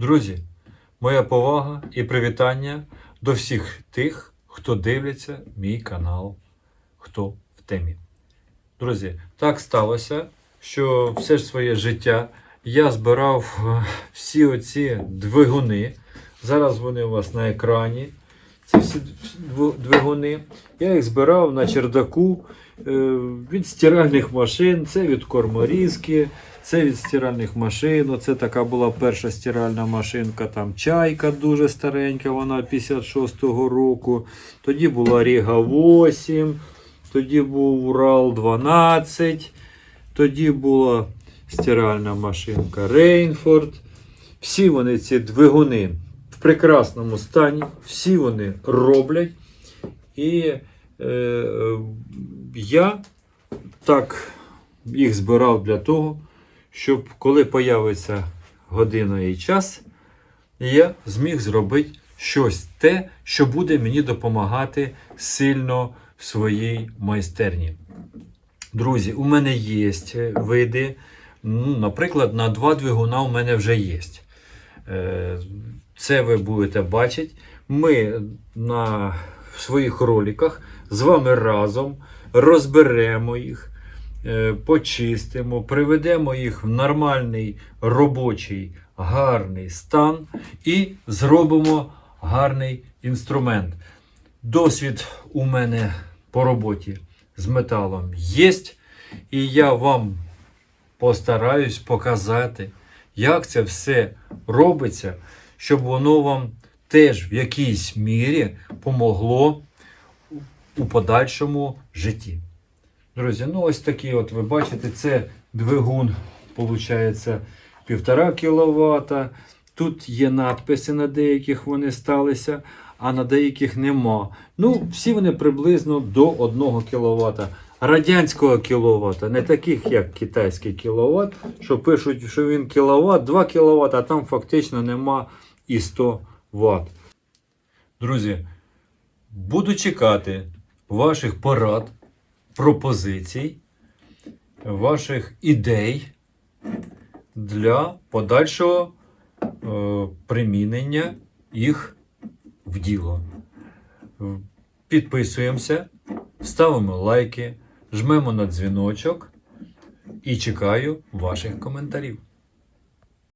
Друзі, моя повага і привітання до всіх тих, хто дивляться мій канал, хто в темі. Друзі, так сталося, що все ж своє життя я збирав е, всі оці двигуни. Зараз вони у вас на екрані. Це всі двигуни. Я їх збирав на чердаку е, від стиральних машин, це від корморізки, це від стиральних машин. Оце така була перша стиральна машинка, там чайка дуже старенька, вона 56-го року. Тоді була Ріга 8, тоді був Урал 12, тоді була стиральна машинка Рейнфорд. Всі вони ці двигуни прекрасному стані, всі вони роблять. І е, е, я так їх збирав для того, щоб коли появиться година і час, я зміг зробити щось те, що буде мені допомагати сильно в своїй майстерні. Друзі, у мене є види. Ну, наприклад, на два двигуна у мене вже є. Е, Це ви будете бачити. Ми на в своїх роликах з вами разом розберемо їх, е, почистимо, приведемо їх в нормальний робочий, гарний стан і зробимо гарний інструмент. Досвід у мене по роботі з металом є, і я вам постараюсь показати, як це все робиться, щоб воно вам теж в якійсь мірі помогло у подальшому житті. Друзі, ну ось такі от ви бачите, це двигун, виходить, 1,5 кВт. Тут є надписи на деяких вони сталися, а на деяких нема. Ну, всі вони приблизно до 1 кВт. Радянського кіловата, не таких, як китайський кіловат, що пишуть, що він кіловат, 2 кВт, а там фактично нема і 100 Вт. Друзі, буду чекати ваших порад, пропозицій, ваших ідей для подальшого е, примінення їх в діло. Підписуємося, ставимо лайки, жмемо на дзвіночок і чекаю ваших коментарів.